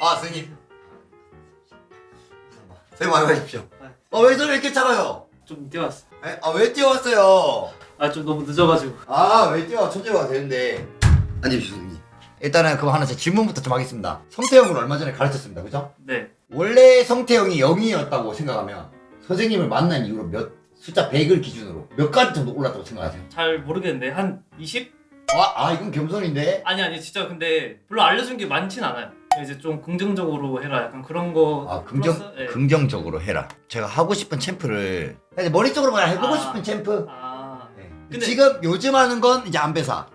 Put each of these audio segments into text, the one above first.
아 선생님 선생님 많이 마십시오 어왜 저를 이렇게 작아요? 좀 뛰어왔어. 아왜 뛰어왔어요? 아 좀 너무 늦어가지고. 아왜 뛰어 천재가 되는데 앉으십시오 선생님 일단은 그거 하나 제 질문부터 좀 하겠습니다 성태형을 얼마 전에 가르쳤습니다 그죠? 네. 원래 성태형이 0이었다고 생각하면 선생님을 만난 이후로 몇 숫자 100을 기준으로 몇 가지 정도 올랐다고 생각하세요? 잘 모르겠는데 한 20? 아, 아 이건 겸손인데 아니 아니 진짜 근데 별로 알려준 게 많진 않아요. 이제 좀 긍정적으로 해라 약간 그런 거. 아 긍정 플러스, 예. 긍정적으로 해라. 제가 하고 싶은 챔프를 근데 머릿속으로 그냥 해보고 아. 싶은 챔프. 아. 네. 근데- 지금 요즘 하는 건 이제 안배사.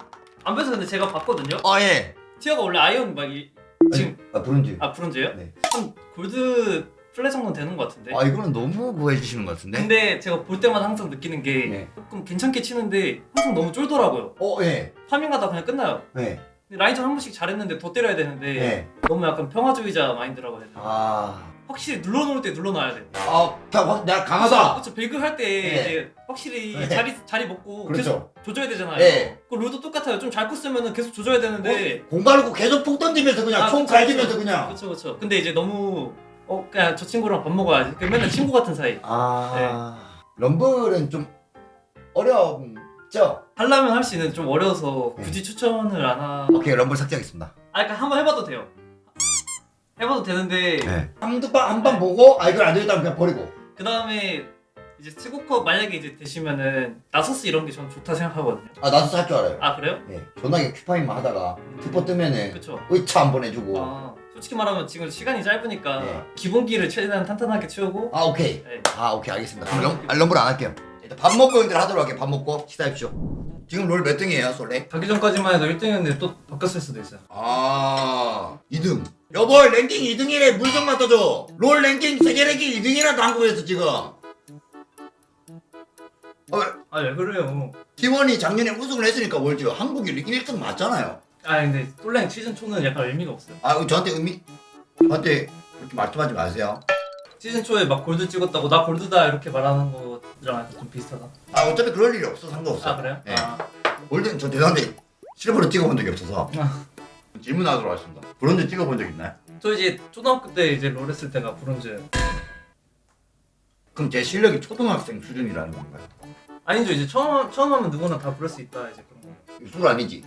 안 뵈서 근데 제가 봤거든요. 어 예. 티어가 원래 아이언 막 이, 지금 아 브론즈. 아 브론즈예요? 네. 한 골드 플레 정도는 되는 것 같은데. 아 이거는 너무 구해 주시는 것 같은데. 근데 제가 볼 때마다 항상 느끼는 게 네. 조금 괜찮게 치는데 항상 너무 쫄더라고요. 어 예. 파밍하다 그냥 끝나요. 네. 라인전 한 번씩 잘했는데 더 때려야 되는데 네. 너무 약간 평화주의자 마인드라고 해야 되나? 아. 확실히 눌러놓을 때 눌러놔야 돼. 아, 다 확- 내가 강하다. 그렇죠. 배그 할 때 네. 이제 확실히 네. 자리 자리 먹고 계속 그렇죠. 조져야 되잖아요. 네. 그 룰도 똑같아요. 좀 잘 컸으면 계속 조져야 되는데. 공간을 계속 폭 던지면서 그냥 아, 총 그쵸, 갈기면서. 그냥. 그렇죠, 그렇죠. 근데 이제 너무 어 그냥 저 친구랑 밥 먹어야지. 그 맨날 친구 같은 사이. 아. 럼블은 좀 어 렵죠? 하려면 할 수 있는 좀 어려서 네. 굳이 추천을 안 하. 오케이 럼블 삭제하겠습니다. 아, 그러니까 한번 해봐도 돼요. 해봐도 되는데 네. 한두번한번 보고 아 이걸 안 되겠다면 그냥 버리고. 그 다음에 이제 스고커 만약에 이제 되시면은 나서스 이런 게 전 좋다 생각하거든요. 아 나도 살 줄 알아요. 아 그래요? 네. 존나게 큐파인만 하다가 투포 뜨면은 그쵸. 의차 한번 해주고. 아 솔직히 말하면 지금 시간이 짧으니까 네. 기본기를 최대한 탄탄하게 채우고. 아 오케이. 네. 아 오케이 알겠습니다. 그럼 럼, 아, 럼블 안 할게요. 밥 먹고 형들 하도록 할게요. 밥 먹고 식사합시오. 지금 롤 몇 등이에요, 솔레? 가기 전까지만 해도 1등이었는데 또 바뀌었을 수도 있어요. 아 2등. 여보 랭킹 2등이래 물좀 갖다 줘. 롤 랭킹 세계 랭킹 2등이라도 한국에서 지금. 어, 아 왜 그래요? T1이 작년에 우승을 했으니까 월드 한국이 1등 맞잖아요. 아 근데 솔랭 시즌 2는 약간 의미가 없어요. 아 저한테 의미 저한테 그렇게 말씀하지 마세요. 시즌 초에 막 골드 찍었다고 나 골드다 이렇게 말하는 거랑 좀 비슷하다. 아 어차피 그럴 일이 없어 상관없어. 아 그래요? 네. 아, 월드는 저 죄송한데 실버로 찍어본 적이 없어서 아. 질문하도록 하겠습니다. 브론즈 찍어본 적 있나요? 저 이제 초등학교 때 이제 롤 했을 때가 브론즈. 그럼 제 실력이 초등학생 수준이라는 건가요? 아니죠 이제 처음 처음 하면 누구나 다 부를 수 있다 이제 그런 거. 술 아니지?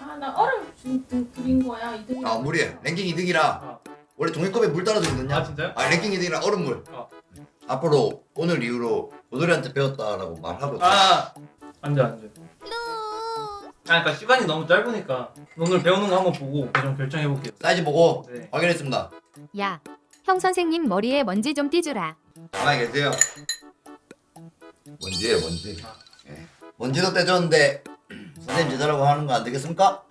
아, 나 얼음 준- 드- 드린 거야. 이등이 아 물이에요. 랭킹 2등이라 아. 원래 종이컵에 물 따라 주거든요. 아 진짜요? 아 랭킹 2등이라 얼음물. 아. 앞으로 오늘 이후로 도돌이한테 배웠다라고 말하고. 아 안돼 안돼. 아 그러니까 시간이 너무 짧으니까 오늘 배우는 거 한번 보고 좀 결정해 볼게요. 사이즈 보고 네. 확인했습니다. 야, 형 선생님 머리에 먼지 좀 띄주라. 가만히 계세요. 먼지예요 먼지. 예. 먼지도 떼줬는데 선생님 제자라고 하는 거 안 되겠습니까?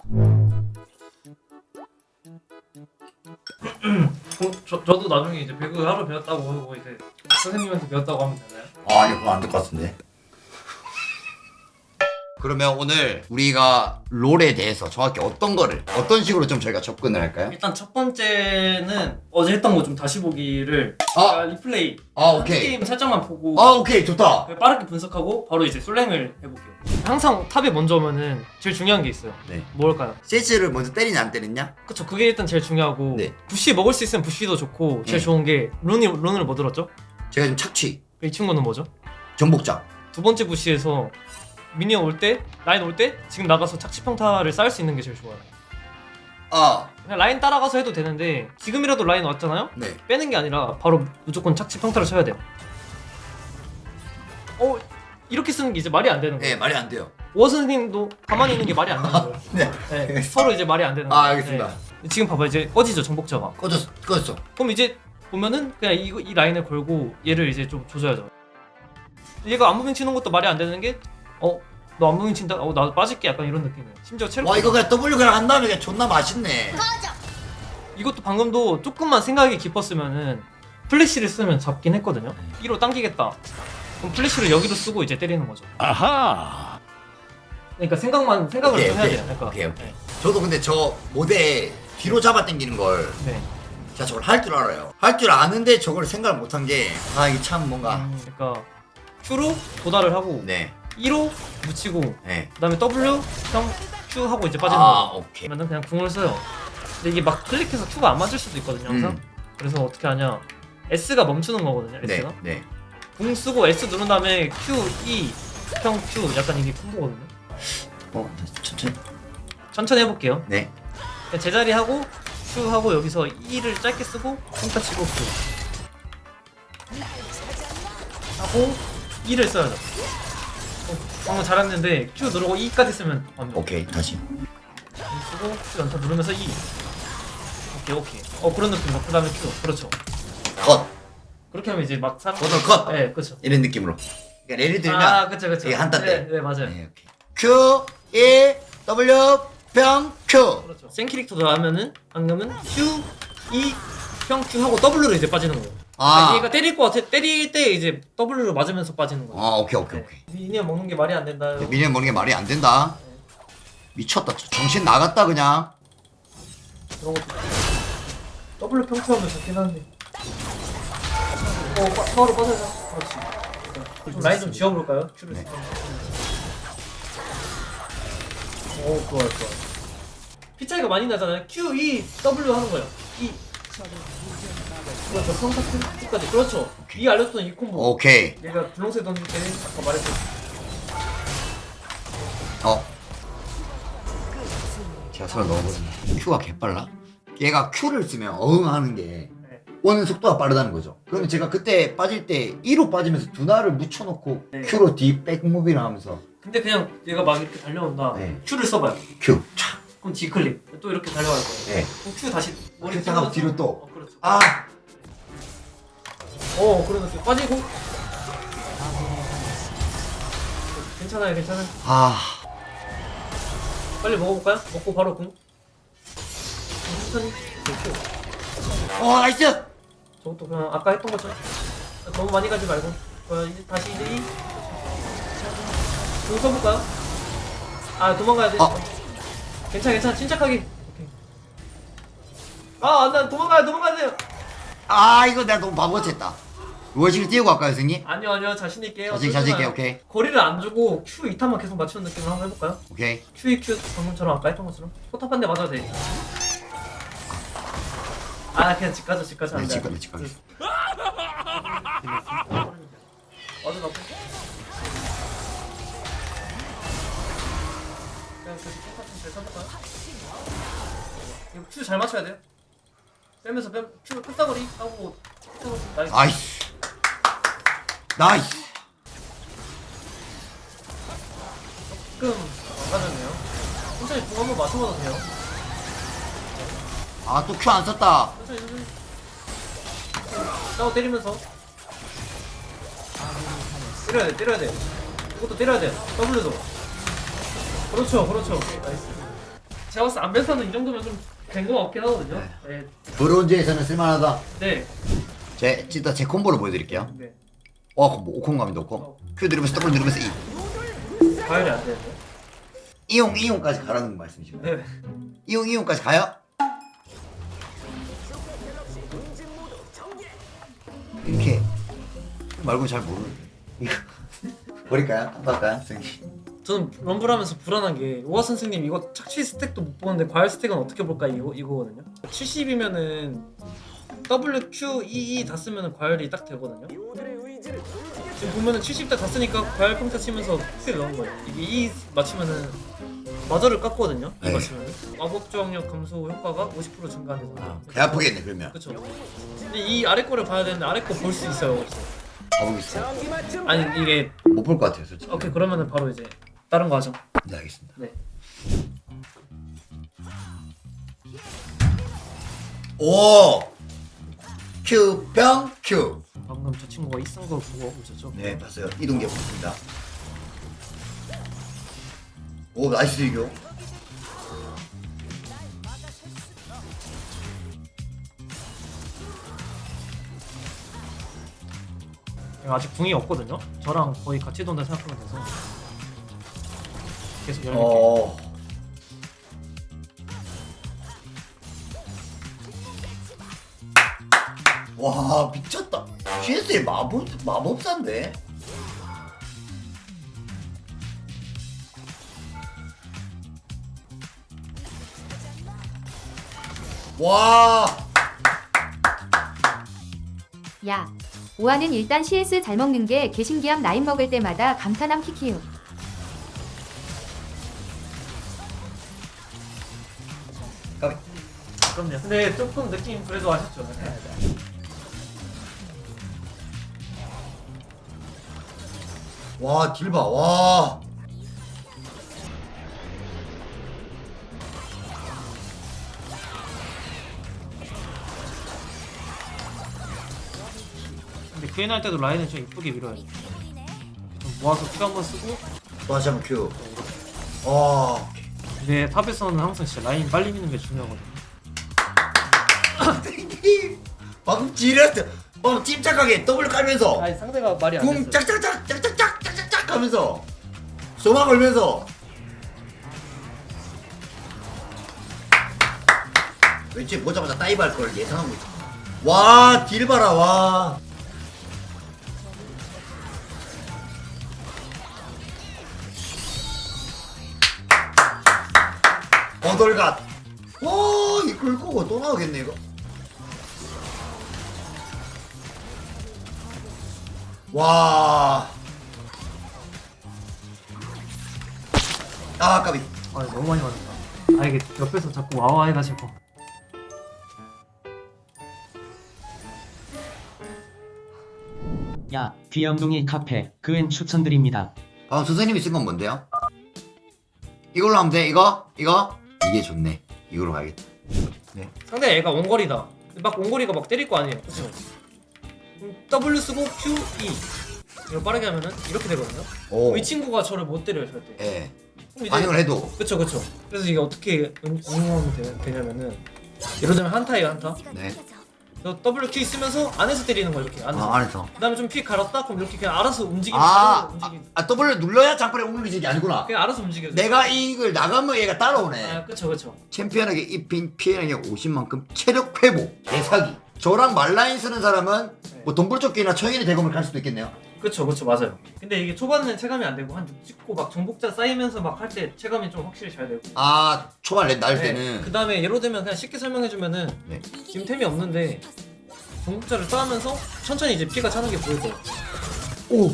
그럼 저 저도 나중에 이제 배그 하루 배웠다고 하고 이제 선생님한테 배웠다고 하면 되나요? 아, 아니 그건 안될 것 같은데. 그러면 오늘 우리가 롤에 대해서 정확히 어떤 거를 어떤 식으로 좀 저희가 접근을 할까요? 일단 첫 번째는 어제 했던 거 좀 다시 보기를 아, 아, 리플레이 아 한 오케이. 게임 살짝만 보고 아 오케이 좋다. 빠르게 분석하고 바로 이제 솔랭을 해볼게요. 항상 탑에 먼저 오면은 제일 중요한 게 있어요. 네. 뭘까요? CS를 먼저 때리냐 안 때리냐? 그쵸 그게 일단 제일 중요하고 네. 부시 먹을 수 있으면 부시도 좋고 제일 네. 좋은 게 룬이 룬을 뭐 들었죠? 제가 지금 착취, 이 친구는 뭐죠? 정복자. 두 번째 부시에서 미니언 올 때 라인 올 때 지금 나가서 착취 평타를 쌓을 수 있는 게 제일 좋아요. 아, 그냥 라인 따라가서 해도 되는데 지금이라도 라인 왔잖아요? 네. 빼는 게 아니라 바로 무조건 착취 평타를 쳐야 돼요. 어 이렇게 쓰는 게 이제 말이 안 되는 거예요. 네, 말이 안 돼요. 워 선생님도 가만히 있는 게 말이 안 되는 거예요. 네. 네, 서로 이제 말이 안 되는 아, 거예요. 알겠습니다. 네. 지금 봐봐 이제 꺼지죠 정복자가. 꺼졌어, 꺼졌어. 그럼 이제 보면은 그냥 이, 이 라인을 걸고 얘를 이제 좀 조져야죠. 얘가 안무빙 치는 것도 말이 안 되는 게 어. 너 안 무빙 친다? 어, 나도 빠질게. 약간 이런 느낌이에요. 심지어 체력. 와 이거 그냥 W 그냥 한 다음에 그냥 존나 맛있네. 이것도 방금도 조금만 생각이 깊었으면은 플래시를 쓰면 잡긴 했거든요. E로 당기겠다. 그럼 플래시를 여기로 쓰고 이제 때리는 거죠. 아하. 그러니까 생각만 생각을 오케이, 좀 해야 오케이. 돼요. 그러니까. 오케이, 오케이. 저도 근데 저 모델 뒤로 잡아 당기는 걸 네. 제가 저걸 할 줄 알아요. 할 줄 아는데 저걸 생각을 못한 게 아 이게 참 뭔가 음, 그러니까 Q로 도달을 하고 네, 2로 묻히고 네. 그다음에 W 형 Q 하고 이제 빠지는 아. 오케이. 그러면은 그냥 궁을 써요. 근데 이게 막 클릭해서 Q가 안 맞을 수도 있거든요 항상 음. 그래서 어떻게 하냐 S가 멈추는 거거든요 네, S가 네. 궁 쓰고 S 누른 다음에 Q, E, 평 Q 약간 이게 콤보거든요 어, 천천히. 천천히 해볼게요 네. 그냥 제자리 하고 Q 하고 여기서 E를 짧게 쓰고 평타 치고 Q 하고 E를 써야죠 어, 방금 잘했는데 Q 누르고 E까지 쓰면 완벽 오케이, 다시. 쓰고 Q 연타 누르면서 E 오케이 오케이 어 그런 느낌이다 그 다음에 Q 그렇죠 컷. 그렇게 하면 이제 막 사람 버튼 컷. 네 그렇죠 이런 느낌으로. 그러니까 예를 들면 아 그쵸 그쵸 이게 한타 때. 네, 네 맞아요 네, 오케이. Q E W 병 Q. 그렇죠 센 캐릭터도 하면은 방금은 Q E 평 Q 하고 W로 이제 빠지는 거예요 아. 얘가 때릴 것 같아 때릴 때 이제 W로 맞으면서 빠지는 거예요 아, 오케이, 오케이, 네. 오케이. 미니언 먹는 게 말이 안 된다 미니언 먹는 게 말이 안 된다. 미쳤다. 정신 나갔다 그냥. 그런 것도 W 평타하면 좋긴 한데 어 파- 파워로 빠져서 그렇지 좀 라인 좀 지워볼까요? 큐를 네. 오 좋아요 좋아요 피 차이가 많이 나잖아요 Q, E, W 하는 거예요 E 그렇죠 평타 Q까지 그렇죠 이 알려줬던 이 콤보 오케이. 얘가 분홍색 던질 때 아까 말했던 어. 제가 설마 넣어보겠습니다. Q가 개빨라? 얘가 Q를 쓰면 어응 하는 게 네. 오는 속도가 빠르다는 거죠. 그러면 제가 그때 빠질 때 E로 빠지면서 두나를 묻혀놓고 네. Q로 뒤 백무비를 하면서 근데 그냥 얘가 막 이렇게 달려온다 네. Q를 써봐요 Q. 촥. 그럼 D클릭 또 이렇게 달려갈 거예요 네. 그럼 Q 다시 머리 Q 뚫어서- 뒤로 또. 어, 그렇죠 아. 어 그러면서 빠지고 괜찮아요 괜찮아요 아. 빨리 먹어볼까요? 먹고 바로 궁 천천히 이렇게 어 나이스. 저것도 그냥 아까 했던 것처럼 너무 많이 가지 말고 어, 이제 다시 이제 이. 궁 써볼까요? 아 도망가야 돼 어. 괜찮아 괜찮아 침착하게 오케이 아나 도망가야 도망가야 돼요 아 이거 내가 너무 바보같이 했다. 월식을 띄우고 갈까요 선생님? 아니요 아니요 자신 있게요 자신 자신 있게 오케이 거리를 안 주고 Q 2타만 계속 맞추는 느낌으로 한번 해볼까요? 오케이. QEQ 방금처럼 아까 했던 것처럼 포탑 한 대 맞아도 돼. 아 그냥 집 가자 집 가자 네. 집 가자, 집 가자. 맞아 나. 그냥 써볼까요? 이거 Q 잘 맞춰야 돼요. 빼면서 빼 Q 끝사거리 하고 끝사거리 나이스. 나이스. 나이스. 조금 망가졌네요. 천천히 공 한번 맞춰봐도 돼요. 아또 Q 안 썼다. 천천히 천천히. 싸워 때리면서. 때려야 돼, 때려야 돼. 이것도 때려야 돼. W도. 그렇죠, 그렇죠. 나이스. 제가 봤을 때 안배사는 이 정도면 좀 된 거 같긴 하거든요. 네. 브론즈에서는 쓸만하다. 네. 제 일단 제 콤보를 보여드릴게요. 네. 와 콤보 오콩감이 넣고 Q 누르면서 W 누르면서 E. 과열이 안 되는데. 이용 이용까지 가라는 말씀이시죠? 네. 이용 이용까지 가요? 이렇게 말고 잘 모르는데. 이거 버릴까요? 안 할까요, 선생님? 저는 럼블하면서 불안한 게 우아 선생님 이거 착취 스택도 못 보는데 과열 스택은 어떻게 볼까 이거 이거거든요. 70이면은 W, Q, E, E 다 쓰면은 과열이 딱 되거든요. 지금 보면은 70대 다 쓰니까 과열 평타 치면서 Q 넣은 거예요. 이게 E 맞추면은 마저를 깎거든요. 이 네. 맞추면은 마법 저항력 감소 효과가 50% 증가되잖아요. 개 아프겠네 그러면. 그렇죠. 근데 이 아래 거를 봐야 되는데 아래 거 볼 수 있어요. 가보겠습니다. 아니 이게 못 볼 것 같아요, 솔직히. 오케이 그러면은 바로 이제 다른 거 하죠. 네, 알겠습니다. 네. 오! Q 병 Q. 방금 저 친구가 이쓴 거 보고 오셨죠? 네, 봤어요. 이동계 봤습니다. 오, 나이스 이거. 아직 궁이 없거든요. 저랑 거의 같이 돈다 생각하면 돼서 계속 열릴게요. 어. 와, 미쳤다. GS의 마법 마법사인데. 와 야. 오아는 일단 CS 잘 먹는 게 개신기함 라인 먹을 때마다 감탄함. 까비 그럼요. 근데 조금 느낌 그래도 아셨죠? 와 딜봐 와 근데 QN 할 때도 라인을 좀 이쁘게 밀어야 돼. 좀 모아서 큐 한번 쓰고 다시 한번 큐 와. 근데 탑에서는 항상 진짜 라인 빨리 미는 게 중요하거든. 방금 지렸어 방금 찜짝하게 더블 깔면서 아니 상대가 말이 안 궁 됐어. 짝짝짝 짝짝짝 하면서 소마 걸면서 왠지 보자마자 다이브 할걸 예상하고 있어 와딜 봐라 와. 버돌갓. 와 이걸 끄고 또 나오겠네 이거. 와. 아, 까비. 아 너무 많이 맞았다. 아 이게 옆에서 자꾸 와와 해가지고. 야, 귀염둥이 카페, 그엔 추천드립니다. 아, 선생님이 쓴 건 뭔데요? 이걸로 하면 돼? 이거? 이거? 이게 좋네. 이걸로 가야겠다. 상대 애가 원거리다. 근데 막 원거리가 막 때릴 거 아니에요. 그렇죠? W 쓰고 Q E 이거 빠르게 하면은 이렇게 되거든요. 오. 이 친구가 저를 못 때려요 절대. 예. 이제 반응을 해도. 그쵸 그쵸. 그래서 이게 어떻게 응- 응용하면 되, 되냐면은 예를 들면 한타예요 한타. 네. 저 W Q 쓰면서 안에서 때리는 거 이렇게 안에서. 아, 안에서. 그 다음에 좀 피 갈았다 그럼 이렇게 그냥 알아서 움직이면 아, 움직이. 아, 아, W 눌러야 장판에 오는 게 아니구나. 그냥 알아서 움직여. 내가 이걸 나가면 얘가 따라오네. 아 그쵸 그쵸. 챔피언에게 입힌 피해량이 50만큼 체력 회복. 대사기. 저랑 말라인 쓰는 사람은 뭐 동굴조끼나 처인의 대검을 갈 수도 있겠네요. 그쵸 그쵸 맞아요. 근데 이게 초반에는 체감이 안 되고 한 6 찍고 막 정복자 쌓이면서 막 할 때 체감이 좀 확실히 잘 되고. 아, 초반 날 때는. 그 다음에 예로 들면 그냥 쉽게 설명해주면은 네. 지금 템이 없는데 정복자를 쌓으면서 천천히 이제 피가 차는 게 보일 거예요. 오!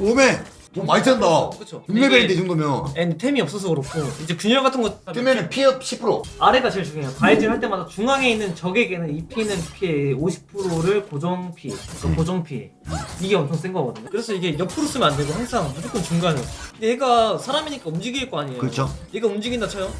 오메! 뭐 많이 찬다. 그쵸. 6레벨인데 이 정도면. 앤 템이 없어서 그렇고 이제 균열 같은 거 뜨면은 피업 10%. 아래가 제일 중요해요. 과일질 할 때마다 중앙에 있는 적에게는 입히는 피해 50%를 고정 피해, 그 음. 고정 피해 이게 엄청 센 거거든요. 그래서 이게 옆으로 쓰면 안 되고 항상 무조건 중간에. 근데 얘가 사람이니까 움직일 거 아니에요. 그렇죠. 얘가 움직인다 쳐요.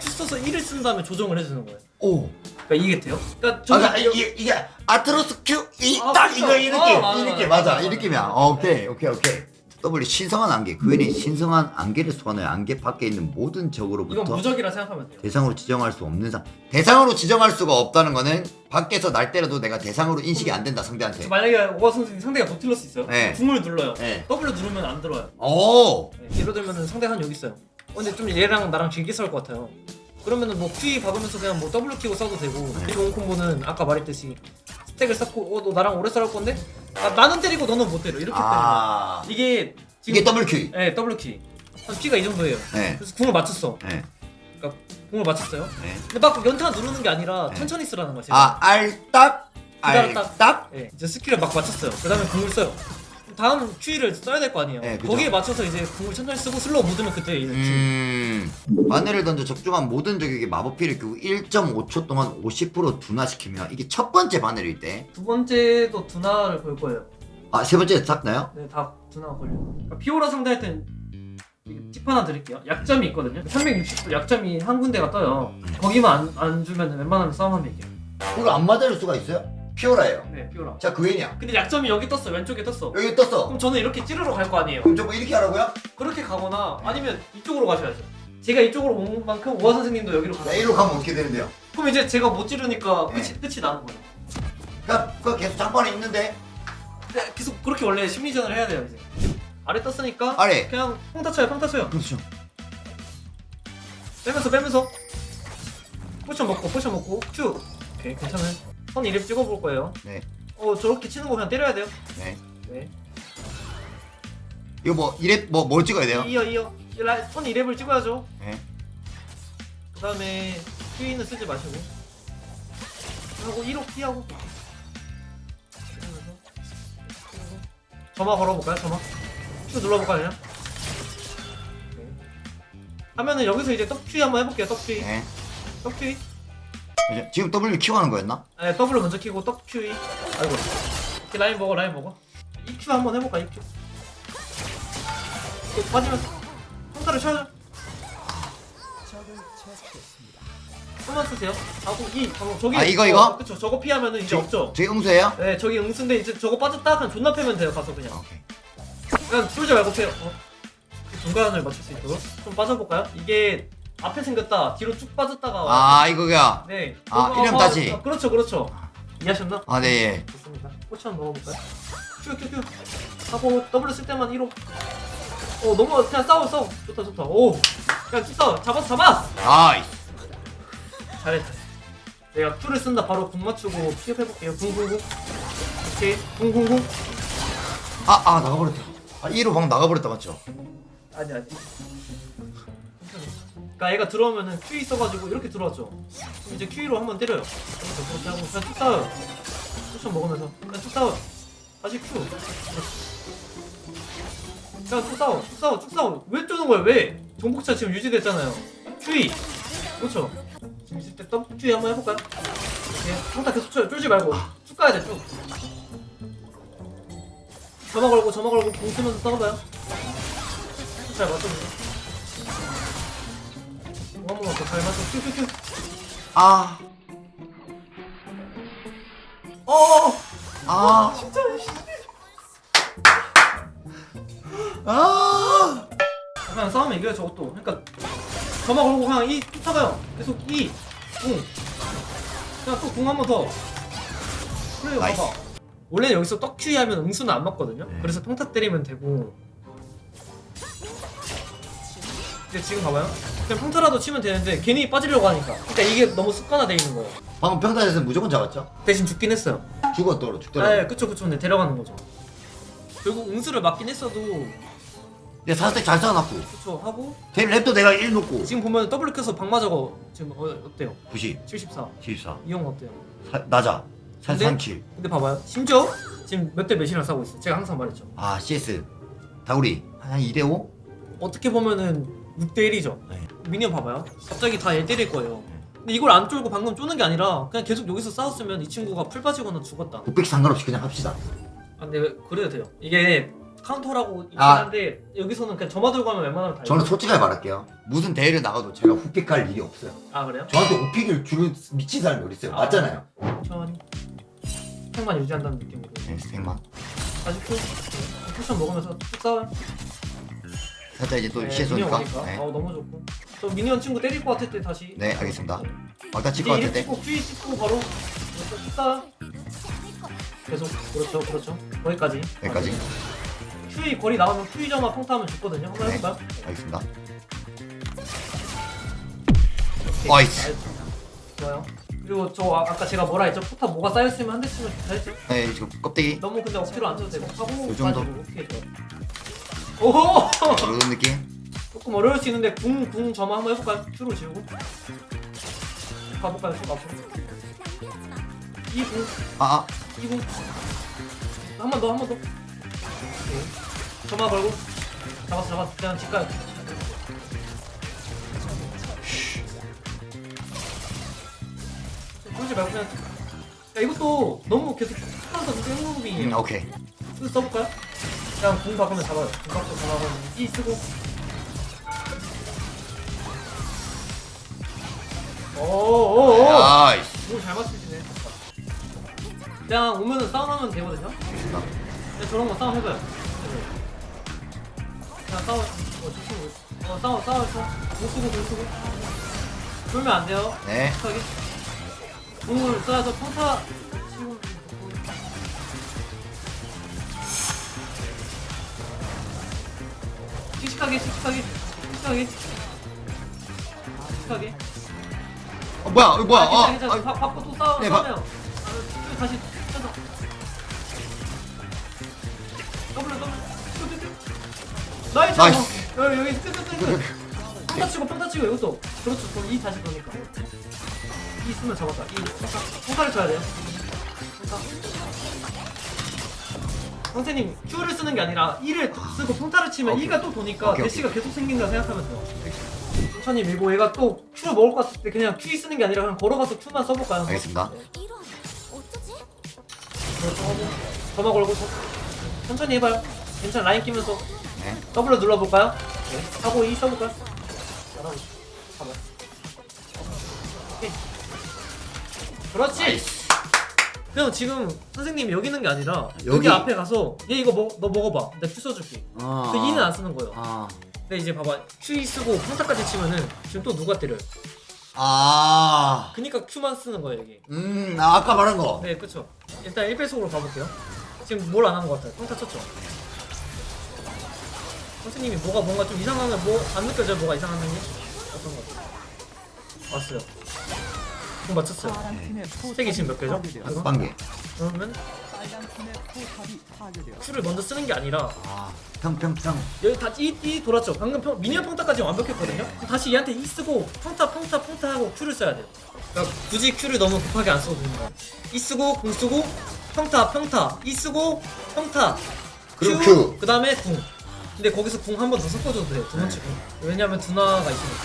Q 써서 1을 쓴 다음에 조정을 해주는 거예요. 오. 그러니까 이게 돼요? 그러니까 아, 저는 그러니까 이게, 이게 아트로스 큐, 이, 아, 딱 그쵸. 이거 이 느낌. 아, 맞아, 이 느낌, 맞아. 맞아. 이 느낌이야. 어, 오케이, 오케이, 오케이. W 신성한 안개. 그웬이 신성한 안개를 소환하여 안개 밖에 있는 모든 이건 적으로부터 무적이라 생각하면 돼요. 대상으로 지정할 수 없는 상. 대상으로 지정할 수가 없다는 거는 밖에서 날 때려도 내가 대상으로 인식이 안 된다 상대한테. 만약에 오가 선생님 상대가 노틸러스 있어요. 네. 궁을 눌러요. 네. W 누르면 안 들어요. 오. 네. 예를 들면은 상대가 한 여기 있어요. 어, 근데 좀 얘랑 나랑 길게 싸울 것 같아요. 그러면은 뭐 Q 박으면서 그냥 뭐 W 키고 싸도 되고 네. 좋은 콤보는 아까 말했듯이 스택을 쌓고 어너 나랑 오래 싸울 건데 아, 나는 때리고 너는 못 때려 이렇게 아. 때리는 이게 이게 W 큐. 네 W 키. 한 피가 이 정도예요. 네. 그래서 궁을 맞췄어. 네. 그러니까 궁을 맞췄어요. 네. 근데 막 연타 누르는 게 아니라 네. 천천히 쓰라는 거지. 아, 알딱. 기다렸다. 알딱. 네, 이제 스킬을 막 맞췄어요. 그 다음에 궁을 써요. 다음 Q를 써야 될 거 아니에요. 네, 그죠. 거기에 맞춰서 이제 궁을 천천히 쓰고 슬로우 묻으면 그때 이제 음. 바늘을 던져 적중한 모든 적에게 마법피를 끼고 1.5초 동안 50% 둔화시키며 이게 첫 번째 바늘일 때. 두 번째도 두나를 걸 거예요. 아, 세 번째 삭나요? 네, 다 두나가 걸려. 그러니까 피오라 상대할 땐. 이팁 하나 드릴게요. 약점이 있거든요. 360도 약점이 한 군데가 떠요. 거기만 안, 안 주면 웬만하면 싸움하면 이겨요. 그거 안 맞을 수가 있어요? 피오라예요. 네, 피오라. 자, 그웬이야. 근데 약점이 여기 떴어. 왼쪽에 떴어. 여기 떴어. 그럼 저는 이렇게 찌르러 갈 거 아니에요. 그럼 저거 이렇게 하라고요? 그렇게 가거나 아니면 이쪽으로 가셔야죠. 제가 이쪽으로 온 만큼 오화 선생님도 여기로 자, 가요. 이리로 가면 어떻게 되는데요? 그럼 이제 제가 못 지르니까 끝이, 네. 끝이 나는 거예요. 그니까, 그거 계속 장판에 있는데. 네, 계속 그렇게 원래 심리전을 해야 돼요 이제. 아래 떴으니까 아래. 그냥 평타 쳐요 평타 쳐요. 그렇죠. 빼면서 빼면서 포션 먹고 포션 먹고 큐. 오케이 괜찮아요. 선 이랩 찍어볼 거예요. 네. 어 저렇게 치는 거 그냥 때려야 돼요. 네. 네. 이거 뭐, 이래, 뭐, 뭘 찍어야 돼요? 이어 이어. 이 라- 선 2랩을 찍어야죠. 네. 그 다음에 큐이는 쓰지 마시고. 하고 1호 피하고 점화 걸어볼까요? 점화 큐 눌러볼까요 그냥? 네. 하면은 여기서 이제 떡큐 한번 해볼게요 떡큐 네. 떡큐 이 제 지금 W 키워하는 거였나? 네 W 먼저 키고 떡큐 아이고 이렇게 라인 먹어 라인 먹어 EQ 한번 해볼까 EQ 또 빠지면서 평타를 쳐야죠 그만 쓰세요 하고 이 방금 저기 아, 이거, 어, 이거? 그쵸 저거 피하면은 이제 없죠 저기 응수예요? 네 저기 응수인데 이제 저거 빠졌다 그냥 존나 패면 돼요 가서 그냥 아, 오케이. 그냥 쫄지 말고 패요 어? 중간을 맞출 수 있도록 좀 빠져볼까요? 이게 앞에 생겼다 뒤로 쭉 빠졌다가 아 이거야. 네 아, 그거- 이름 어, 다시. 어, 그렇죠 그렇죠 이해하셨나? 아 네. 예. 좋습니다 꼬치 한번 먹어볼까요? 큐큐큐 하고 W 쓸 때만 1호 어 너무 그냥 싸워 싸워 좋다 좋다 오 그냥 쭉 싸워 잡았어 잡았어 아이스. 잘했다 내가 Q를 쓴다 바로 궁 맞추고 피업해볼게요 궁궁궁 오케이 궁궁궁 아아 나가버렸다. 아 1호 방금 나가버렸다 맞죠? 아니 아니 그러니까 얘가 들어오면은 Q 있어가지고 이렇게 들어왔죠. 이제 Q로 한번 때려요. 그렇게 하고 그냥 쭉 싸워요. 쿠션 먹으면서 그냥 쭉 싸워요. 다시 Q. 그렇지. 그냥 쭉 싸워 쭉 싸워 쭉 싸워. 왜 쪼는 거야? 왜? 정복차 지금 유지됐잖아요. Q. 그렇죠? 지금 있을 때 Q 한번 해볼까요? 이렇게 평타 계속 쳐요. 쫄지 말고. 쭉 가야 돼 쭉. 점화 걸고 점화 걸고 공 쓰면서 싸워봐요. 잘 맞춰주세요. 공 한 번만 더잘 맞춰 큐큐큐 아. 어어어 아. 아. 그냥 싸우면 이겨요 저것도 그러니까 점화 걸고 그냥 이 쫓아가요 계속 이궁 그냥 또 궁 한 번더 그래요 나이스. 봐봐 원래 여기서 떡큐이 하면 응수는 안 맞거든요 네. 그래서 평타 때리면 되고 근데 지금 봐봐요 그냥 평타라도 치면 되는데 괜히 빠지려고 하니까 그러니까 이게 너무 습관화돼 있는 거예요 방금 평타에서 무조건 잡았죠? 대신 죽긴 했어요 죽었더라 죽더라. 네 그쵸 그쵸 근데 데려가는 거죠 결국 응수를 맞긴 했어도 근데 사스택 잘 쌓아놨고. 그쵸 하고 데임 랩도 내가 1 놓고. 지금 보면 더블 켜서 방마 저거 지금 어, 어때요? 90, 74 74. 이용 어때요? 사, 낮아. 근데? 43킬. 근데 봐봐요 심지어 지금 몇 대 몇이랑 싸우고 있어요 제가 항상 말했죠 아 CS. 다우리. 한 2대5? 어떻게 보면은 6대 1이죠 네. 미니언 봐봐요 갑자기 다 얘 때릴 거예요 근데 이걸 안 쫄고 방금 쪼는 게 아니라 그냥 계속 여기서 싸웠으면 이 친구가 풀 빠지거나 죽었다 900 상관없이 그냥 합시다. 아 근데 왜 그래도 돼요 이게 카운터라고 있긴 아. 한데 여기서는 그냥 점화 들고 하면 웬만하면 다 저는 이겨요. 솔직하게 말할게요. 무슨 대회를 나가도 제가 갈 일이 없어요. 아 그래요? 저한테 오픽을 주는 미친 사람이 어디 있어요? 아. 맞잖아요. 천천히 팩만 유지한다는 느낌으로 네, 스택만. 다시 큐 쿠션 먹으면서 쭉 싸워요 살짝 이제 또 네, 오니까. 오니까 네. 어 너무 좋고 또 미니언 친구 때릴 것 같을 때 다시 네, 알겠습니다. 막다 이제 칠것 이렇게 같은데. 찍고 큐 찍고 바로 싸워요 계속 그렇죠 그렇죠 거기까지 여기까지. 큐이 거리 나가면 큐이 점화 평타하면 죽거든요 한번 네. 해볼까요? 알겠습니다. 오케이. 나이스. 좋아요 그리고 저 아, 아까 제가 뭐라 했죠? 포탑 뭐가 쌓였으면 한대 치면 잘했죠? 네, 지금 껍데기. 너무 근데 억지로 안 쳐도 되고 하고 요 정도? 오케이 좋아 오호 이런 느낌. 조금 어려울 수 있는데 궁, 궁 점화 한번 해볼까요? 큐로 지우고. 가볼까요? 쭉 앞으로. 이궁 아, 아. 이궁 한 번 더 한 번더. 점화 걸고. 잡았어 잡았어. 그냥 집 가요. 그러지 말고 그냥. 야 이것도 너무 계속 하면서 행동이 음, 오케이. 이거 써볼까요? 그냥 궁 박으면 잡아요. 궁 박고 잡아가면 이 쓰고 오오오. 잘 맞추시네 그냥 오면은 싸움하면 되거든요. 그냥 저런 거 싸움 해봐요. 그냥 싸워 어 조심 어 싸워 싸워 싸워. 못 쓰고 못 쓰고. 돌면 안 돼요. 네. 착하게. 공을 써야죠 평타 치고. 씩씩하게 씩씩하게 씩씩하게. 씩씩하게 어, 뭐야, 이거 뭐야? 아, 어, 괜찮아 괜찮아 아, 바- 받고 또 싸워 네, 바- 싸워요 아, 또 다시 쳐서 더블 더블 나이스 나이스. 어, 여기 여기 끝끝 끝 평타 치고 평타 치고 이것도 그렇죠 그럼 이 다시 그러니까 이 쓰면 잡았다. 이 평타 평타를 쳐야 돼요. 평타. 선생님 Q를 쓰는 게 아니라 1을 쓰고 평타를 치면 오케이. 2가 또 도니까 오케이, 대시가 계속 생긴다 생각하면 돼요. 천천히 밀고 얘가 또 Q를 먹을 것 같을 때 그냥 Q 쓰는 게 아니라 그냥 걸어가서 Q만 써볼까요? 알겠습니다. 네. 이런 어쩌지? 하고 점화 걸고 서- 천천히 해봐요. 괜찮아 라인 끼면서 네. W 눌러볼까요? 네. 하고 E 써볼까요? 잘하고 있어. 가만. 오케이. 그렇지. 그냥 지금 선생님이 여기 있는 게 아니라 여기, 여기. 앞에 가서 얘 이거 먹, 너 먹어봐. 내가 Q 써줄게. 아. 그 E는 안 쓰는 거예요. 아. 근데 이제 봐봐 Q E 쓰고 평타까지 치면은 지금 또 누가 때려요? 아. 그니까 Q만 쓰는 거예요 여기. 음, 아, 아까 말한 거. 네 그쵸. 일단 1배속으로 가볼게요. 지금 뭘안 하는 것 같아요? 평타 쳤죠? 선생님이 뭐가 뭔가 좀 이상한 뭐안 느껴져요? 뭐가 이상한 게? 어떤 것 같아요? 왔어요. 공 맞췄어요. 스택이 지금 몇 개죠? 이거? 빵개. 그러면 Q를 먼저 쓰는 게 아니라 아. 평평평. 여기 다 이, 이 돌았죠? 방금 평, 미니언 평타까지 완벽했거든요? 그럼 다시 얘한테 이 쓰고 평타 평타 평타 하고 Q를 써야 돼요 그러니까 굳이 Q를 너무 급하게 안 써도 됩니다 이 쓰고 공 쓰고 평타 평타 이 쓰고 평타 그리고 Q. 그 다음에 궁 근데 거기서 궁 한 번 더 섞어줘도 돼요 두 번째 궁 왜냐면 두나가 있으니까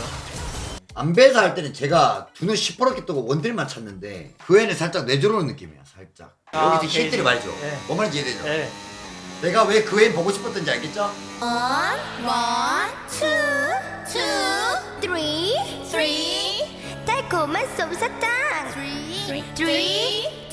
안배사 할 때는 제가 두 눈 시퍼렇게 뜨고 원딜만 쳤는데 그 애는 살짝 뇌조르는 느낌이야 살짝 아, 여기 이제 힐들이. 말죠 네. 뭔 말인지 이해되죠? 네 내가 왜 그애 보고 싶었던지 알겠죠? 원, 원, 투, 투, 쓰리, 쓰리. 달콤한 솜사탕. 쓰리, 쓰리.